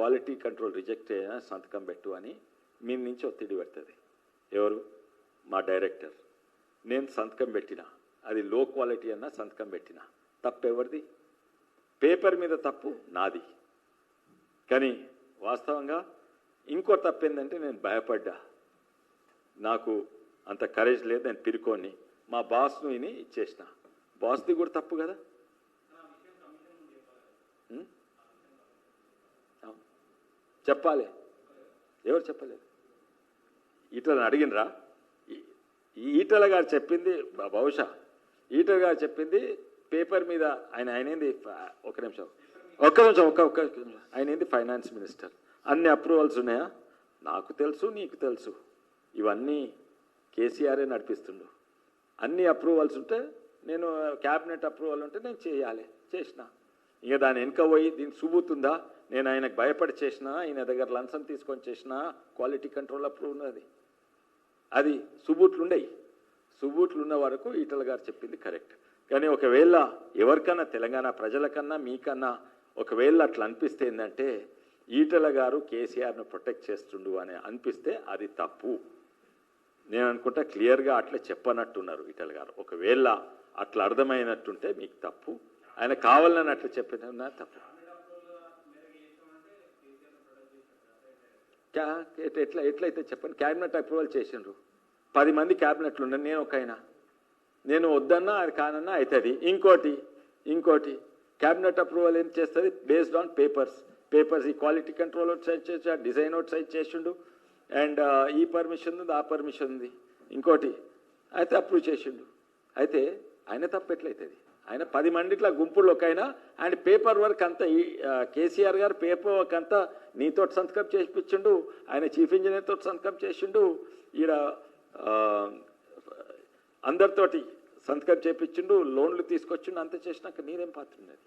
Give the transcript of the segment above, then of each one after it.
Quality control reject అయినా సంతకం పెట్టు అని మీ నుంచి ఒత్తిడి పెడుతుంది. ఎవరు? మా డైరెక్టర్. నేను సంతకం పెట్టిన అది లో క్వాలిటీ అన్నా సంతకం పెట్టిన తప్పు ఎవరిది పేపర్ మీద తప్పు నాది. కానీ వాస్తవంగా ఇంకో తప్పు ఏంటంటే నేను భయపడ్డా. నాకు అంత కరేజ్ లేదు నేను పిరుకోని మా బాస్ను విని ఇచ్చేసిన. బాస్ది కూడా తప్పు కదా. చెప్పాలి. ఎవరు చెప్పలేదు? ఈటలను అడిగినరా? ఈ- ఈటల గారు చెప్పింది బహుశా. ఈటల గారు చెప్పింది పేపర్ మీద ఆయన ఆయన ఏంది? ఒక నిమిషం. ఒక్క నిమిషం ఒక్క ఒక్క నిమిషం. ఆయన ఏంది? Finance minister. అన్ని అప్రూవల్స్ ఉన్నాయా? నాకు తెలుసు నీకు తెలుసు. ఇవన్నీ కేసీఆరే నడిపిస్తుండు. అన్ని అప్రూవల్స్ ఉంటే నేను క్యాబినెట్ అప్రూవల్ ఉంటే నేను చేయాలి. చేసిన. ఇక దాని వెనుక పోయి దీనికి సుబూత్ నేను ఆయనకు భయపడి చేసిన ఆయన దగ్గర లంచం తీసుకొని చేసిన క్వాలిటీ కంట్రోల్ అప్పుడు ఉన్నది. అది సుబూట్లు ఉండయి. సుబూట్లు ఉన్న వరకు ఈటల గారు చెప్పింది కరెక్ట్. కానీ ఒకవేళ ఎవరికన్నా తెలంగాణ ప్రజలకన్నా మీకన్నా ఒకవేళ అట్లా అనిపిస్తే ఏంటంటే ఈటల గారు కేసీఆర్ను ప్రొటెక్ట్ చేస్తుండు అని అనిపిస్తే అది తప్పు. నేను అనుకుంటా క్లియర్గా అట్లా చెప్పనట్టున్నారు ఈటల గారు. ఒకవేళ అట్లా అర్థమైనట్టుంటే మీకు తప్పు. ఆయన కావాలని అట్లా చెప్పిన తప్పు. ఎట్లా ఎట్లయితే చెప్పండి. క్యాబినెట్ అప్రూవల్ చేసిండ్రు. పది మంది క్యాబినెట్లు ఉన్నాయి నేను ఒక ఆయన నేను వద్దన్నా అది కానన్నా అవుతుంది ఇంకోటి ఇంకోటి క్యాబినెట్ అప్రూవల్ ఏం చేస్తుంది? Based on papers. పేపర్స్ ఈ క్వాలిటీ కంట్రోల్ అవుట్ సైడ్ చేసా డిజైన్ ఒకటి సైజ్ చేసిండు. అండ్ ఈ పర్మిషన్ ఉంది ఆ పర్మిషన్ ఉంది. ఇంకోటి అయితే అప్రూవ్ చేసిండు. అయితే ఆయన తప్పు ఎట్లయితుంది? ఆయన పది మందిట్ల గుంపుల్లో ఒక ఆయన అండ్ పేపర్ వర్క్ అంతా కేసీఆర్ గారు పేపర్ వర్క్ అంతా నీతో సంతకం చేయించిండు ఆయన చీఫ్ ఇంజనీర్ తోటి సంతకం చేసిండు ఈడ అందరితోటి సంతకం చేపించిండు లోన్లు తీసుకొచ్చిండు అంత చేసినాక నీరేం పాత్ర ఉండేది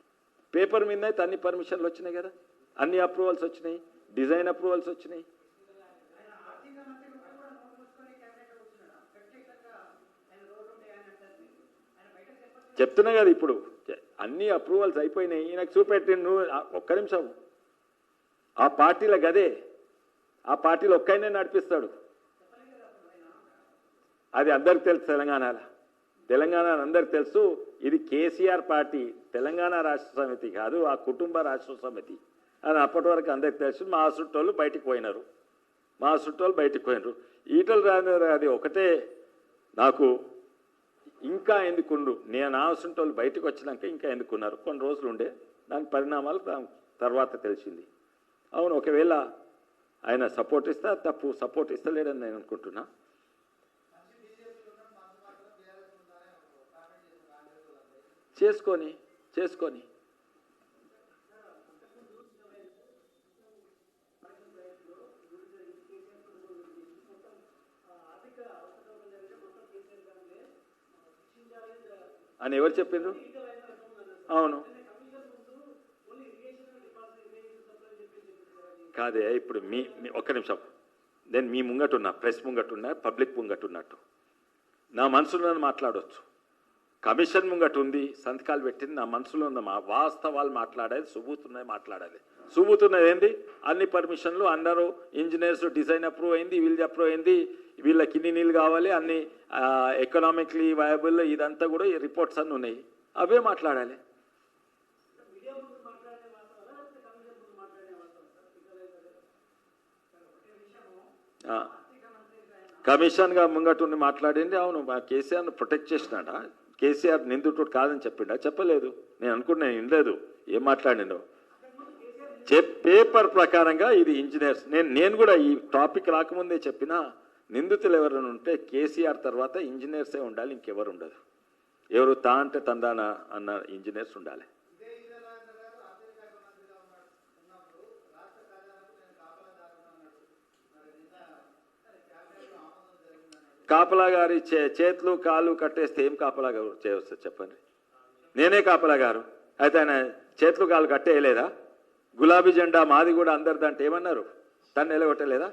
పేపర్ మీద అయితే అన్ని పర్మిషన్లు వచ్చినాయి కదా? అన్ని అప్రూవల్స్ వచ్చినాయి డిజైన్ అప్రూవల్స్ వచ్చినాయి. చెప్తున్నా కదా ఇప్పుడు. అన్ని అప్రూవల్స్ అయిపోయినాయి. ఈయనకు చూపెట్టి నువ్వు ఒక్క నిమిషం. ఆ పార్టీల గదే. ఆ పార్టీలో ఒక్కైనే నడిపిస్తాడు. అది అందరికి తెలుసు తెలంగాణలో. తెలంగాణ అందరికి తెలుసు ఇది కేసీఆర్ పార్టీ. తెలంగాణ రాష్ట్ర సమితి కాదు ఆ కుటుంబ రాష్ట్ర సమితి. అని అప్పటి వరకు అందరికి తెలుసు మా చుట్టోళ్ళు బయటికి పోయినారు. మా చుట్టోళ్ళు బయటికి పోయినారు. ఈటలు రాజేంద్ర అది ఒకటే నాకు ఇంకా ఎందుకుండు? నేను ఆసుంటోళ్ళు బయటకు వచ్చినాక ఇంకా ఎందుకున్నారు? కొన్ని రోజులు ఉండే దాని పరిణామాలు దాని తర్వాత తెలిసింది. అవును ఒకవేళ ఆయన సపోర్ట్ ఇస్తా తప్పు సపోర్ట్ ఇస్తలేడని నేను అనుకుంటున్నా. చేసుకొని చేసుకొని. అని ఎవరు చెప్పిండ్రు? అవును. కాదే ఇప్పుడు మీ ఒక్క నిమిషం. నేను మీ ముంగటున్నా ప్రెస్ ముంగటున్నా పబ్లిక్ ముంగటున్నట్టు. నా మనసులో మాట్లాడవచ్చు కమిషన్ ముంగట ఉంది సంతకాలు పెట్టింది నా మనసులో ఉన్న మా వాస్తవాలు మాట్లాడేది సుబూతున్నాయి మాట్లాడాలి సుబూతున్నది ఏంది? అన్ని పర్మిషన్లు అందరూ ఇంజనీర్స్ డిజైన్ అప్రూవ్ అయింది వీళ్ళది అప్రూవ్ అయింది వీళ్ళకి ఇన్ని నీళ్ళు కావాలి అన్ని ఎకనామిక్లీ వయబుల్ ఇదంతా కూడా ఈ రిపోర్ట్స్ అన్నీ ఉన్నాయి. అవే మాట్లాడాలి. కమిషన్గా ముంగటుండి మాట్లాడింది అవును మా కేసీఆర్ను ప్రొటెక్ట్ చేసినాడా? కేసీఆర్ నిందితుడు కాదని చెప్పిండా? చెప్పలేదు. నేను అనుకున్నా నేను వినలేదు. ఏం మాట్లాడిండో? చెప్ పేపర్ ప్రకారంగా ఇది ఇంజనీర్స్. నేను నేను కూడా ఈ టాపిక్ రాకముందే చెప్పినా నిందితులు ఎవరైనా ఉంటే కేసీఆర్ తర్వాత ఇంజనీర్సే ఉండాలి ఇంకెవరు ఉండదు ఎవరు తా అంటే తందాన అన్న ఇంజనీర్స్ ఉండాలి. కాపలా గారి చే చేతులు కాళ్ళు కట్టేస్తే ఏం కాపలా గారు చేయవచ్చు చెప్పండి? నేనే కాపలా గారు అయితే ఆయన చేతులు కాళ్ళు కట్టేయలేదా? గులాబీ జెండా మాది కూడా అందరిదంటే ఏమన్నారు? తను నిలగొట్టలేదా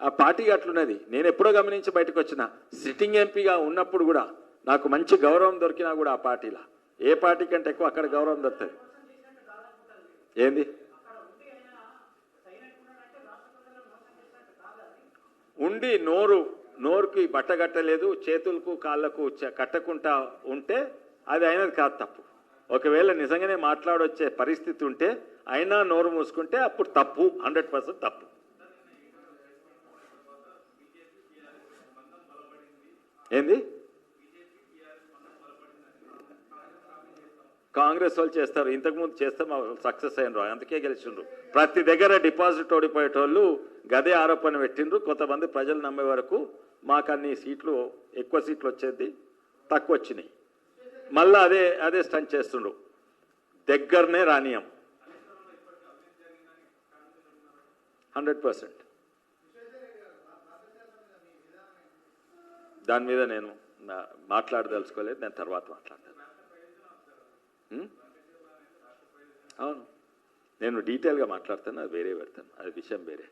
ఆ పార్టీ అట్లున్నది. నేను ఎప్పుడో గమనించి బయటకు వచ్చిన. సిట్టింగ్ ఎంపీగా ఉన్నప్పుడు కూడా నాకు మంచి గౌరవం దొరికినా కూడా ఆ పార్టీలో. ఏ పార్టీ కంటే ఎక్కువ అక్కడ గౌరవం దొరుకుతుంది. ఏంది? ఉండి నోరు నోరుకి బట్ట కట్టలేదు చేతులకు కాళ్ళకు కట్టకుండా ఉంటే అది అయినది కాదు తప్పు. ఒకవేళ నిజంగానే మాట్లాడొచ్చే పరిస్థితి ఉంటే అయినా నోరు మూసుకుంటే అప్పుడు తప్పు హండ్రెడ్ పర్సెంట్ తప్పు. ఏంది? కాంగ్రెస్ వాళ్ళు చేస్తారు. ఇంతకుముందు చేస్తే మా సక్సెస్ అయినరు. అందుకే గెలిచిండ్రు. ప్రతి దగ్గర డిపాజిట్ ఓడిపోయేటోళ్ళు గదే ఆరోపణ పెట్టిండ్రు. కొంతమంది ప్రజలు నమ్మే వరకు మాకు అన్ని సీట్లు ఎక్కువ సీట్లు వచ్చేది తక్కువ వచ్చినాయి. మళ్ళీ అదే అదే స్టంట్ చేస్తుండ్రు. దగ్గరనే రానియం హండ్రెడ్ పర్సెంట్. దాని మీద నేను నా- మాట్లాడదలుచుకోలేదు నేను తర్వాత మాట్లాడతాను. అవును. నేను డీటెయిల్గా మాట్లాడతాను అది వేరే పెడతాను అది విషయం వేరే.